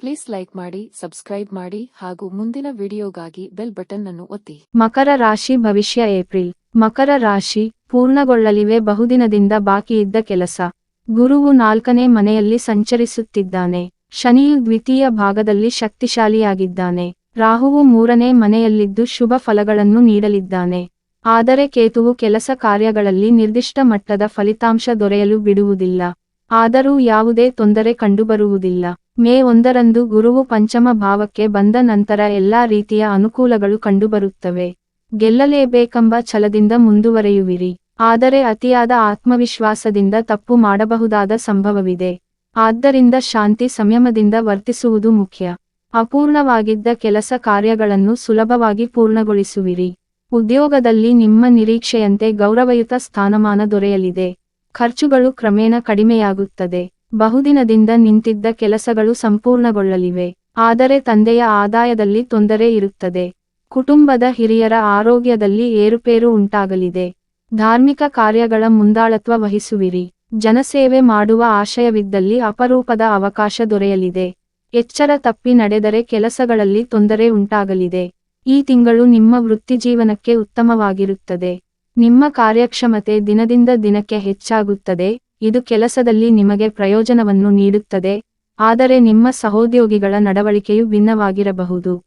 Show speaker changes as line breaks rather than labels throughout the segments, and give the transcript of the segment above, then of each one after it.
Please like ಮಾಡಿ, subscribe ಮಾಡಿ ಹಾಗೂ ಮುಂದಿನ ವಿಡಿಯೋಗಾಗಿ ಬೆಲ್ ಬಟನ್ ಅನ್ನು ಒತ್ತಿ.
ಮಕರ ರಾಶಿ ಭವಿಷ್ಯ ಏಪ್ರಿಲ್. ಮಕರ ರಾಶಿ ಪೂರ್ಣಗೊಳ್ಳಲಿವೆ, ಬಹುದಿನದಿಂದ ಬಾಕಿಯಿದ್ದ ಕೆಲಸ. ಗುರುವು ನಾಲ್ಕನೇ ಮನೆಯಲ್ಲಿ ಸಂಚರಿಸುತ್ತಿದ್ದಾನೆ. ಶನಿಯು ದ್ವಿತೀಯ ಭಾಗದಲ್ಲಿ ಶಕ್ತಿಶಾಲಿಯಾಗಿದ್ದಾನೆ. ರಾಹುವು ಮೂರನೇ ಮನೆಯಲ್ಲಿದ್ದು ಶುಭ ಫಲಗಳನ್ನು ನೀಡಲಿದ್ದಾನೆ. ಆದರೆ ಕೇತುವು ಕೆಲಸ ಕಾರ್ಯಗಳಲ್ಲಿ ನಿರ್ದಿಷ್ಟ ಮಟ್ಟದ ಫಲಿತಾಂಶ ದೊರೆಯಲು ಬಿಡುವುದಿಲ್ಲ. ಆದರೂ ಯಾವುದೇ ತೊಂದರೆ ಕಂಡುಬರುವುದಿಲ್ಲ. ಮೇ ಒಂದರಂದು ಗುರುವು ಪಂಚಮ ಭಾವಕ್ಕೆ ಬಂದ ನಂತರ ಎಲ್ಲಾ ರೀತಿಯ ಅನುಕೂಲಗಳು ಕಂಡುಬರುತ್ತವೆ. ಗೆಲ್ಲಲೇಬೇಕೆಂಬ ಛಲದಿಂದ ಮುಂದುವರೆಯುವಿರಿ. ಆದರೆ ಅತಿಯಾದ ಆತ್ಮವಿಶ್ವಾಸದಿಂದ ತಪ್ಪು ಮಾಡಬಹುದಾದ ಸಂಭವವಿದೆ. ಆದ್ದರಿಂದ ಶಾಂತಿ ಸಂಯಮದಿಂದ ವರ್ತಿಸುವುದು ಮುಖ್ಯ. ಅಪೂರ್ಣವಾಗಿದ್ದ ಕೆಲಸ ಕಾರ್ಯಗಳನ್ನು ಸುಲಭವಾಗಿ ಪೂರ್ಣಗೊಳಿಸುವಿರಿ. ಉದ್ಯೋಗದಲ್ಲಿ ನಿಮ್ಮ ನಿರೀಕ್ಷೆಯಂತೆ ಗೌರವಯುತ ಸ್ಥಾನಮಾನ ದೊರೆಯಲಿದೆ. ಖರ್ಚುಗಳು ಕ್ರಮೇಣ ಕಡಿಮೆಯಾಗುತ್ತದೆ. ಬಹುದಿನದಿಂದ ನಿಂತಿದ್ದ ಕೆಲಸಗಳು ಸಂಪೂರ್ಣಗೊಳ್ಳಲಿವೆ. ಆದರೆ ತಂದೆಯ ಆದಾಯದಲ್ಲಿ ತೊಂದರೆ ಇರುತ್ತದೆ. ಕುಟುಂಬದ ಹಿರಿಯರ ಆರೋಗ್ಯದಲ್ಲಿ ಏರುಪೇರು ಉಂಟಾಗಲಿದೆ. ಧಾರ್ಮಿಕ ಕಾರ್ಯಗಳ ಮುಂದಾಳತ್ವ ವಹಿಸುವಿರಿ. ಜನಸೇವೆ ಮಾಡುವ ಆಶಯವಿದ್ದಲ್ಲಿ ಅಪರೂಪದ ಅವಕಾಶ ದೊರೆಯಲಿದೆ. ಎಚ್ಚರ ತಪ್ಪಿ ನಡೆದರೆ ಕೆಲಸಗಳಲ್ಲಿ ತೊಂದರೆ ಉಂಟಾಗಲಿದೆ. ಈ ತಿಂಗಳು ನಿಮ್ಮ ವೃತ್ತಿಜೀವನಕ್ಕೆ ಉತ್ತಮವಾಗಿರುತ್ತದೆ. ನಿಮ್ಮ ಕಾರ್ಯಕ್ಷಮತೆ ದಿನದಿಂದ ದಿನಕ್ಕೆ ಹೆಚ್ಚಾಗುತ್ತದೆ, ಇದು ಕೆಲಸದಲ್ಲಿ ನಿಮಗೆ ಪ್ರಯೋಜನವನ್ನು ನೀಡುತ್ತದೆ, ಆದರೆ ನಿಮ್ಮ ಸಹೋದ್ಯೋಗಿಗಳ ನಡವಳಿಕೆಯು ಭಿನ್ನವಾಗಿರಬಹುದು.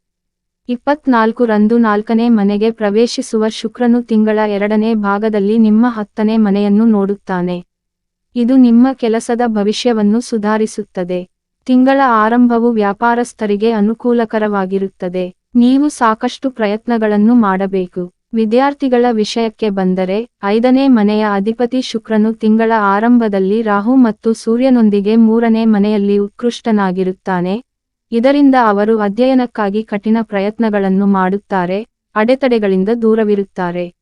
ಇಪ್ಪತ್ನಾಲ್ಕು ರಂದು ನಾಲ್ಕನೇ ಮನೆಗೆ ಪ್ರವೇಶಿಸುವ ಶುಕ್ರನು ತಿಂಗಳ ಎರಡನೇ ಭಾಗದಲ್ಲಿ ನಿಮ್ಮ ಹತ್ತನೇ ಮನೆಯನ್ನು ನೋಡುತ್ತಾನೆ. ಇದು ನಿಮ್ಮ ಕೆಲಸದ ಭವಿಷ್ಯವನ್ನು ಸುಧಾರಿಸುತ್ತದೆ. ತಿಂಗಳ ಆರಂಭವು ವ್ಯಾಪಾರಸ್ಥರಿಗೆ ಅನುಕೂಲಕರವಾಗಿರುತ್ತದೆ. ನೀವು ಸಾಕಷ್ಟು ಪ್ರಯತ್ನಗಳನ್ನು ಮಾಡಬೇಕು. ವಿದ್ಯಾರ್ಥಿಗಳ ವಿಷಯಕ್ಕೆ ಬಂದರೆ, ಐದನೇ ಮನೆಯ ಅಧಿಪತಿ ಶುಕ್ರನು ತಿಂಗಳ ಆರಂಭದಲ್ಲಿ ರಾಹು ಮತ್ತು ಸೂರ್ಯನೊಂದಿಗೆ ಮೂರನೇ ಮನೆಯಲ್ಲಿ ಉತ್ಕೃಷ್ಟನಾಗಿರುತ್ತಾನೆ. ಇದರಿಂದ ಅವರು ಅಧ್ಯಯನಕ್ಕಾಗಿ ಕಠಿಣ ಪ್ರಯತ್ನಗಳನ್ನು ಮಾಡುತ್ತಾರೆ, ಅಡೆತಡೆಗಳಿಂದ ದೂರವಿರುತ್ತಾರೆ.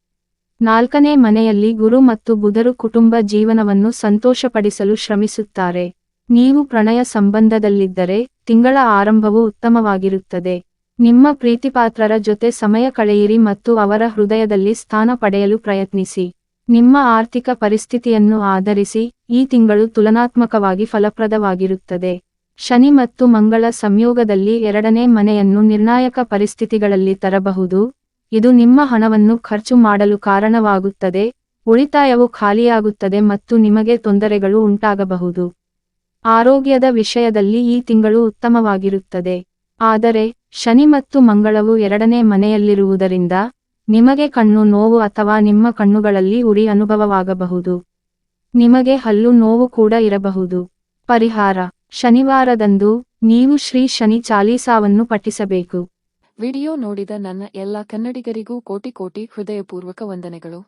ನಾಲ್ಕನೇ ಮನೆಯಲ್ಲಿ ಗುರು ಮತ್ತು ಬುಧರು ಕುಟುಂಬ ಜೀವನವನ್ನು ಸಂತೋಷಪಡಿಸಲು ಶ್ರಮಿಸುತ್ತಾರೆ. ನೀವು ಪ್ರಣಯ ಸಂಬಂಧದಲ್ಲಿದ್ದರೆ, ತಿಂಗಳ ಆರಂಭವು ಉತ್ತಮವಾಗಿರುತ್ತದೆ. ನಿಮ್ಮ ಪ್ರೀತಿಪಾತ್ರರ ಜೊತೆ ಸಮಯ ಕಳೆಯಿರಿ ಮತ್ತು ಅವರ ಹೃದಯದಲ್ಲಿ ಸ್ಥಾನ ಪಡೆಯಲು ಪ್ರಯತ್ನಿಸಿ. ನಿಮ್ಮ ಆರ್ಥಿಕ ಪರಿಸ್ಥಿತಿಯನ್ನು ಆಧರಿಸಿ ಈ ತಿಂಗಳು ತುಲನಾತ್ಮಕವಾಗಿ ಫಲಪ್ರದವಾಗಿರುತ್ತದೆ. ಶನಿ ಮತ್ತು ಮಂಗಳ ಸಂಯೋಗದಲ್ಲಿ ಎರಡನೇ ಮನೆಯನ್ನು ನಿರ್ಣಾಯಕ ಪರಿಸ್ಥಿತಿಗಳಲ್ಲಿ ತರಬಹುದು. ಇದು ನಿಮ್ಮ ಹಣವನ್ನು ಖರ್ಚು ಮಾಡಲು ಕಾರಣವಾಗುತ್ತದೆ. ಉಳಿತಾಯವು ಖಾಲಿಯಾಗುತ್ತದೆ ಮತ್ತು ನಿಮಗೆ ತೊಂದರೆಗಳು ಉಂಟಾಗಬಹುದು. ಆರೋಗ್ಯದ ವಿಷಯದಲ್ಲಿ ಈ ತಿಂಗಳು ಉತ್ತಮವಾಗಿರುತ್ತದೆ. ಆದರೆ ಶನಿ ಮತ್ತು ಮಂಗಳವು ಎರಡನೇ ಮನೆಯಲ್ಲಿರುವುದರಿಂದ, ನಿಮಗೆ ಕಣ್ಣು ನೋವು ಅಥವಾ ನಿಮ್ಮ ಕಣ್ಣುಗಳಲ್ಲಿ ಉರಿ ಅನುಭವವಾಗಬಹುದು. ನಿಮಗೆ ಹಲ್ಲು ನೋವು ಕೂಡ ಇರಬಹುದು. ಪರಿಹಾರ. ಶನಿವಾರದಂದು ನೀವು ಶ್ರೀ ಶನಿ ಚಾಲೀಸಾವನ್ನು ಪಠಿಸಬೇಕು.
ವಿಡಿಯೋ ನೋಡಿದ ನನ್ನ ಎಲ್ಲ ಕನ್ನಡಿಗರಿಗೂ ಕೋಟಿ ಕೋಟಿ ಹೃದಯಪೂರ್ವಕ ವಂದನೆಗಳು.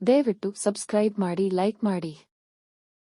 ದಯವಿಟ್ಟು ಸಬ್ಸ್ಕ್ರೈಬ್ ಮಾಡಿ, ಲೈಕ್ ಮಾಡಿ.